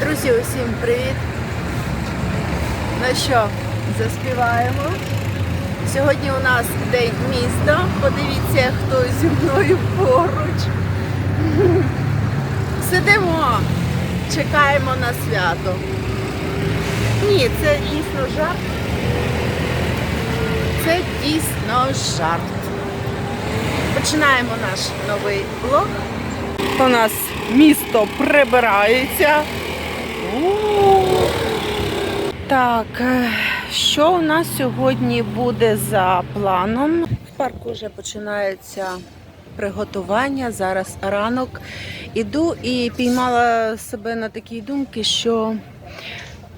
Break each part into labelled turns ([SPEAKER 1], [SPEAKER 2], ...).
[SPEAKER 1] Друзі, усім привіт! Ну що, заспіваємо. Сьогодні у нас день міста. Подивіться, хто зі мною поруч. Сидимо, чекаємо на свято. Ні, це дійсно жарт. Це дійсно жарт. Починаємо наш новий влог. У нас місто прибирається. Так, е, що у нас сьогодні буде за планом? В парку вже починається приготування. Зараз ранок. Іду і піймала себе на такій думці, що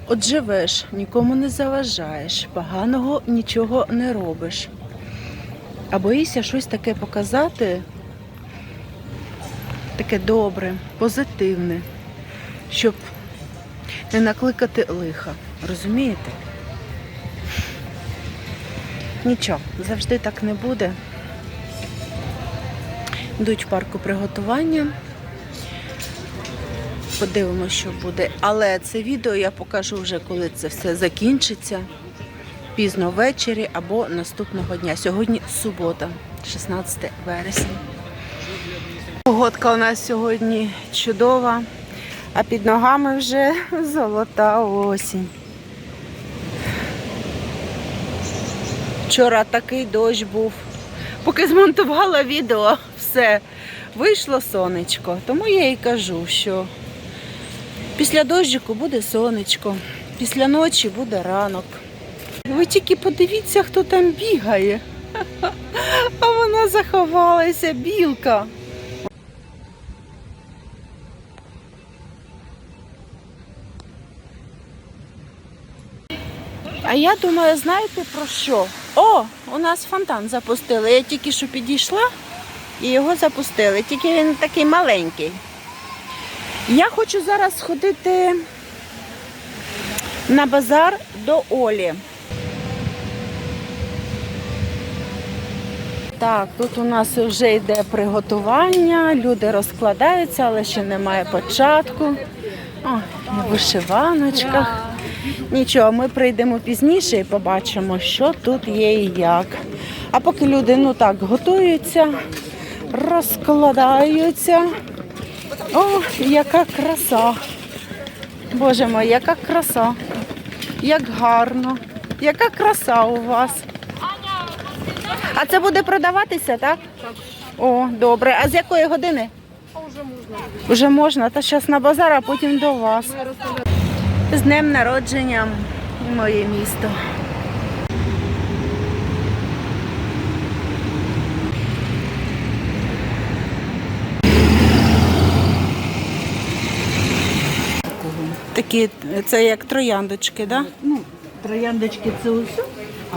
[SPEAKER 1] от живеш, нікому не заважаєш, поганого нічого не робиш. А боїшся щось таке показати, таке добре, позитивне, щоб не накликати лиха. Розумієте? Нічого, завжди так не буде. Йдуть в парку приготування. Подивимося, що буде. Але це відео я покажу вже, коли це все закінчиться. Пізно ввечері або наступного дня. Сьогодні субота, 16 вересня. Погодка у нас сьогодні чудова, а під ногами вже золота осінь. Вчора такий дощ був. Поки змонтувала відео, все, вийшло сонечко. Тому я і кажу, що після дощику буде сонечко, після ночі буде ранок. Ви тільки подивіться, хто там бігає. А вона заховалася, білка. А я думаю, знаєте про що? О, у нас фонтан запустили. Я тільки що підійшла і його запустили. Тільки він такий маленький. Я хочу зараз сходити на базар до Олі. Так, тут у нас вже йде приготування, люди розкладаються, але ще немає початку. О, вишиваночках. Нічого, ми прийдемо пізніше і побачимо, що тут є і як. А поки люди ну так готуються, розкладаються. О, яка краса! Боже мой, яка краса! Як гарно! Яка краса у вас! А це буде продаватися, так? Так. О, добре. А з якої години? Вже можна. Вже можна, та зараз на базар, а потім до вас. З днем народження, моє місто. Такі, це як трояндочки, так? Да?
[SPEAKER 2] Ну, трояндочки це усе,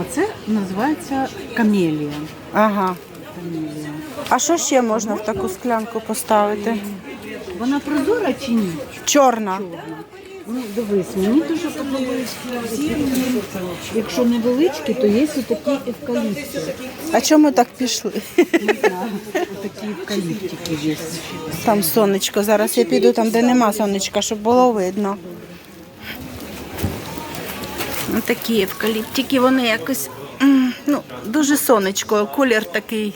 [SPEAKER 2] а це називається камелія.
[SPEAKER 1] Ага.
[SPEAKER 2] камелія.
[SPEAKER 1] А що ще можна в таку склянку поставити?
[SPEAKER 2] Вона прозора чи ні?
[SPEAKER 1] Чорна.
[SPEAKER 2] Ну, дивись, мені дуже подобається. Якщо невеличкі, то є отакі евкаліпти.
[SPEAKER 1] А чому так пішли?
[SPEAKER 2] Не знаю, отакі евкаліптики є.
[SPEAKER 1] Там сонечко. Зараз я піду там, де нема сонечка, щоб було видно. Ну, такі евкаліптики, вони якось ну, дуже сонечко, колір такий.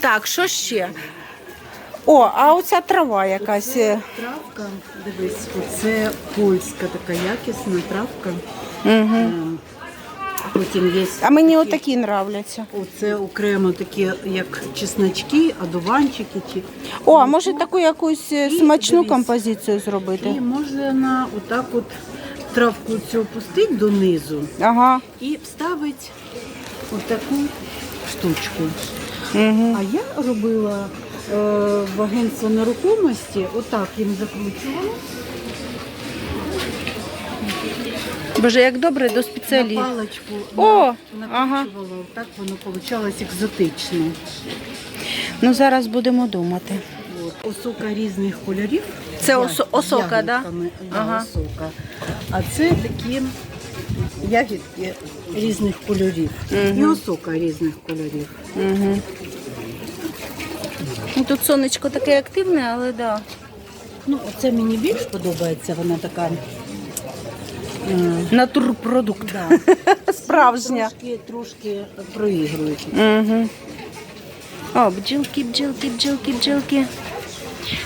[SPEAKER 1] Так, що ще? О, а оця трава якась. е.
[SPEAKER 2] Травка, дивись, оце польська така якісна травка.
[SPEAKER 1] Угу.
[SPEAKER 2] Потім є
[SPEAKER 1] А мені отакі нравляться.
[SPEAKER 2] оце окремо такі, як чесночки, одуванчики. Чи...
[SPEAKER 1] О, а може таку якусь е,
[SPEAKER 2] І
[SPEAKER 1] смачну
[SPEAKER 2] дивись.
[SPEAKER 1] композицію
[SPEAKER 2] І
[SPEAKER 1] зробити?
[SPEAKER 2] можна отак от травку цю опустити донизу
[SPEAKER 1] Ага.
[SPEAKER 2] і вставити отаку штучку.
[SPEAKER 1] Угу.
[SPEAKER 2] А я робила в агентство нерухомості, отак їм закручувала
[SPEAKER 1] Боже, як добре до
[SPEAKER 2] на паличку,
[SPEAKER 1] О, ага.
[SPEAKER 2] накручувала, так воно вийшло екзотично.
[SPEAKER 1] Ну зараз будемо думати.
[SPEAKER 2] От. Осока різних кольорів.
[SPEAKER 1] Це
[SPEAKER 2] Я-
[SPEAKER 1] осо- осока, да?
[SPEAKER 2] ягідками, да?
[SPEAKER 1] Ага.
[SPEAKER 2] осока. А це такі ягідки різних кольорів. І осока різних кольорів.
[SPEAKER 1] Угу. Ну, тут сонечко таке активне, але да.
[SPEAKER 2] Ну, оце мені більш подобається, вона така. м,
[SPEAKER 1] Натурпродукт.
[SPEAKER 2] Да.
[SPEAKER 1] Справжня.
[SPEAKER 2] Трошки, трошки проігрують.
[SPEAKER 1] Угу. О, бджілки, бджілки, бджілки, бджілки.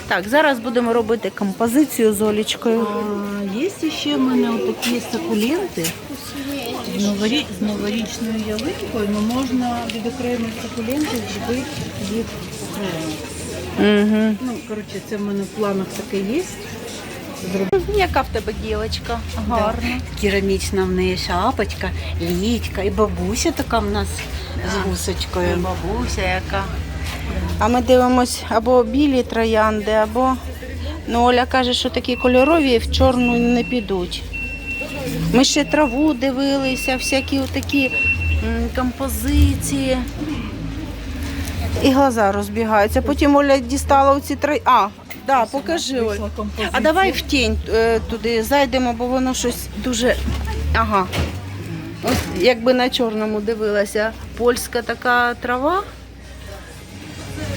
[SPEAKER 1] Так, зараз будемо робити композицію з Олічкою.
[SPEAKER 2] А є ще в мене такі сакуленти з, новорі... з новорічною ялинкою, але можна від окремих сакулентів зробити їх.
[SPEAKER 1] Угу.
[SPEAKER 2] Ну, коротше, це в мене в планах таке є.
[SPEAKER 1] Яка в тебе дівчинка? Гарна.
[SPEAKER 2] керамічна в неї шапочка, літька і бабуся така в нас з гусочкою.
[SPEAKER 1] Бабуся яка. А ми дивимось або білі троянди, або ну, Оля каже, що такі кольорові в чорну не підуть. Ми ще траву дивилися, всякі такі композиції. І глаза розбігаються. Потім Оля дістала оці три. А, да, покажи, Оль. А давай в тінь е, туди зайдемо, бо воно щось дуже. Ага. Ось якби на чорному дивилася. Польська така трава.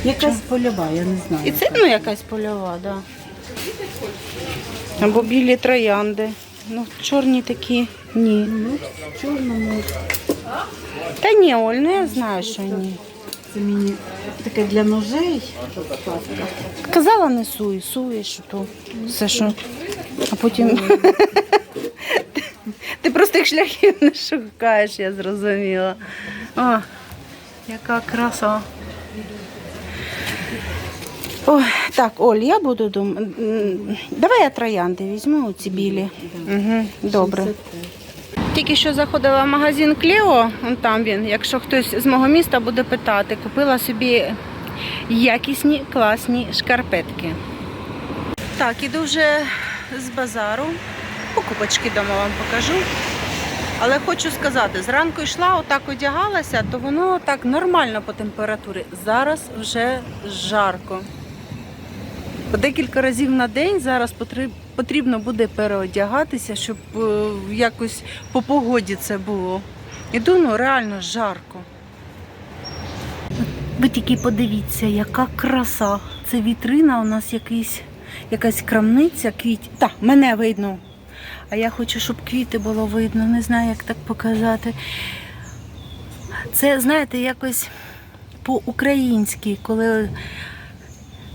[SPEAKER 2] Якась польова, я не знаю.
[SPEAKER 1] І це ну, якась польова, так. Да. Або білі троянди. Ну, чорні такі ні.
[SPEAKER 2] Ну, в чорному
[SPEAKER 1] Та ні, Оль, ну я знаю, що ні.
[SPEAKER 2] Це мені таке для ножей.
[SPEAKER 1] Казала, не суй, суєш, що то все що. А потім. Ти простих шляхів не шукаєш, я зрозуміла. О, яка краса. Ой, так, Оль, я буду думати. Давай я троянди візьму, ці білі. Угу, добре. Тільки що заходила в магазин Клео, он там він. Якщо хтось з мого міста буде питати, купила собі якісні класні шкарпетки. Так, іду вже з базару. Покупочки дома вам покажу. Але хочу сказати, зранку йшла, отак одягалася, то воно так нормально по температурі. Зараз вже жарко. Декілька разів на день зараз потрібно буде переодягатися, щоб е, якось по погоді це було. Іду, ну реально жарко. Ви тільки подивіться, яка краса. Це вітрина, у нас якийсь, якась крамниця, квіт. Так, мене видно. А я хочу, щоб квіти було видно. Не знаю, як так показати. Це, знаєте, якось по-українськи, коли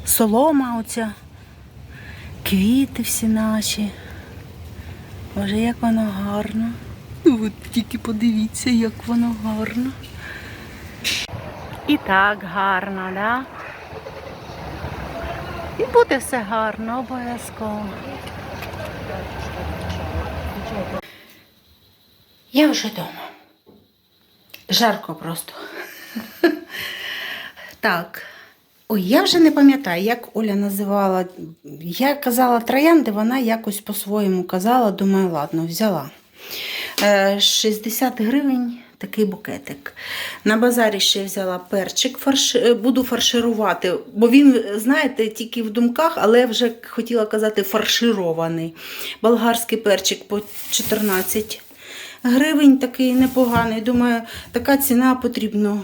[SPEAKER 1] солома оця, квіти всі наші. Боже, як воно гарно. Ну, от тільки подивіться, як воно гарно. І так гарно, да? І буде все гарно, обов'язково. Я вже вдома. Жарко просто. Так. Ой, я вже не пам'ятаю, як Оля називала. Я казала троянди, вона якось по-своєму казала. Думаю, ладно, взяла. Е, 60 гривень такий букетик. На базарі ще взяла перчик, фарш... е, буду фарширувати, бо він, знаєте, тільки в думках, але вже хотіла казати фарширований. Болгарський перчик по 14 гривень, такий непоганий. Думаю, така ціна потрібна.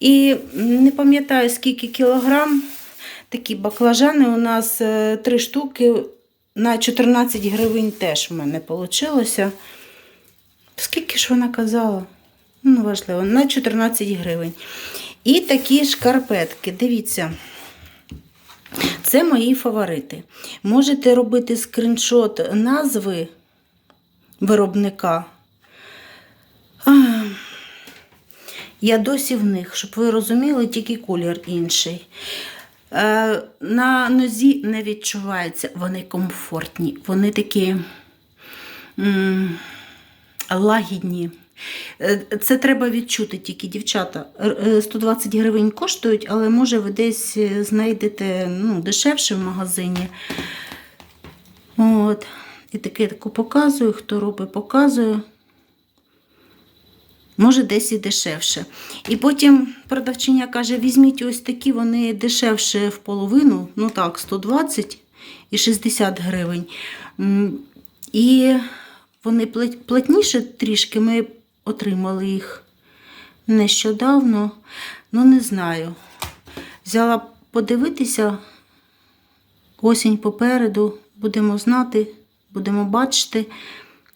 [SPEAKER 1] І не пам'ятаю, скільки кілограм. Такі баклажани у нас е, три штуки на 14 гривень теж в мене вийшло. Скільки ж вона казала? Ну, важливо, на 14 гривень. І такі шкарпетки. Дивіться. Це мої фаворити. Можете робити скріншот назви виробника. А, я досі в них, щоб ви розуміли, тільки колір інший. Е, на нозі не відчувається, вони комфортні, вони такі лагідні. Е, Це треба відчути тільки, дівчата. Е, 120 гривень коштують, але може ви десь е, знайдете ну, дешевше в магазині. От. І таке таку показую, хто робить, показую. Може, десь і дешевше. І потім продавчиня каже: візьміть ось такі, вони дешевше в половину, ну так, 120 і 60 гривень. І вони плат- платніше трішки, ми отримали їх нещодавно. Ну, не знаю. Взяла подивитися, Осінь попереду, будемо знати, будемо бачити.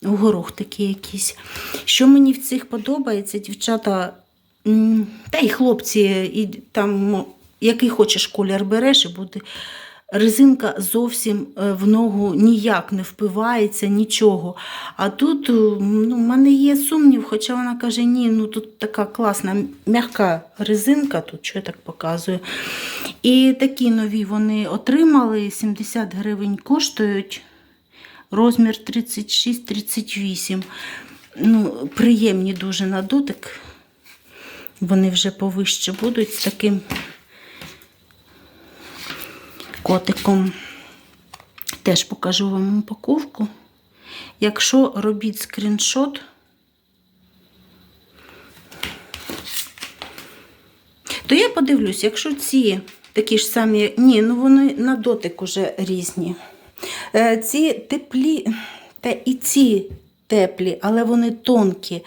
[SPEAKER 1] Горох такий якийсь. Що мені в цих подобається, дівчата, та й хлопці, і там який хочеш колір береш, і буде. Резинка зовсім е, в ногу ніяк не впивається, нічого. А тут е, ну, в мене є сумнів, хоча вона каже, ні, ну тут така класна м'яка резинка, тут що я так показую. І такі нові вони отримали, 70 гривень коштують. Розмір 36-38. Ну, приємні дуже на дотик. Вони вже повище будуть з таким котиком. Теж покажу вам упаковку. Якщо робіть скріншот, то я подивлюсь, якщо ці такі ж самі, ні, ну вони на дотик уже різні. Е, Ці теплі, та і ці теплі, але вони тонкі.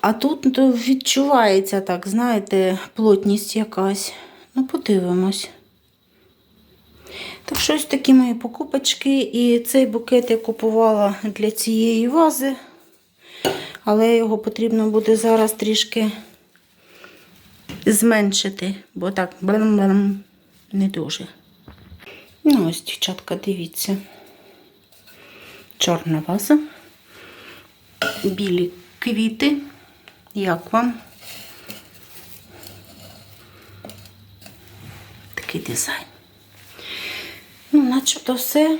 [SPEAKER 1] А тут відчувається так, знаєте, плотність якась. Ну, подивимось. Так що ось такі мої покупочки. І цей букет я купувала для цієї вази, але його потрібно буде зараз трішки зменшити, бо так блем-блем не дуже. Ну, ось, дівчатка, дивіться. Чорна ваза, білі квіти. Як вам? Такий дизайн. Ну, начебто все.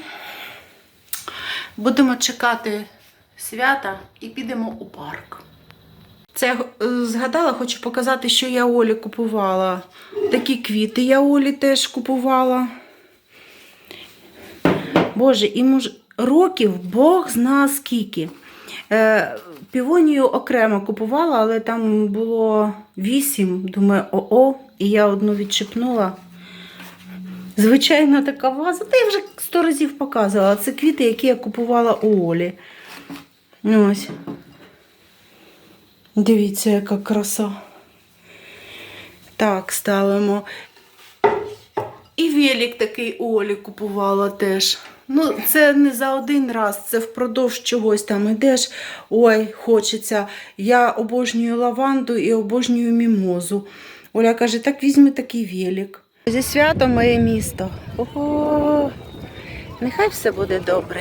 [SPEAKER 1] Будемо чекати свята і підемо у парк. Це е, згадала, хочу показати, що я Олі купувала. Такі квіти я Олі теж купувала. Боже, і мож... років Бог зна скільки. Е, півонію окремо купувала, але там було вісім. Думаю, о-о, і я одну відчепнула. Звичайна така ваза, та я вже сто разів показувала. Це квіти, які я купувала у Олі. Ось. Дивіться, яка краса. Так, ставимо. І велик такий у Олі купувала теж. Ну, це не за один раз, це впродовж чогось там ідеш. Ой, хочеться. Я обожнюю лаванду і обожнюю мімозу. Оля каже, так візьми такий велик. Зі святом моє місто. Ого, нехай все буде добре.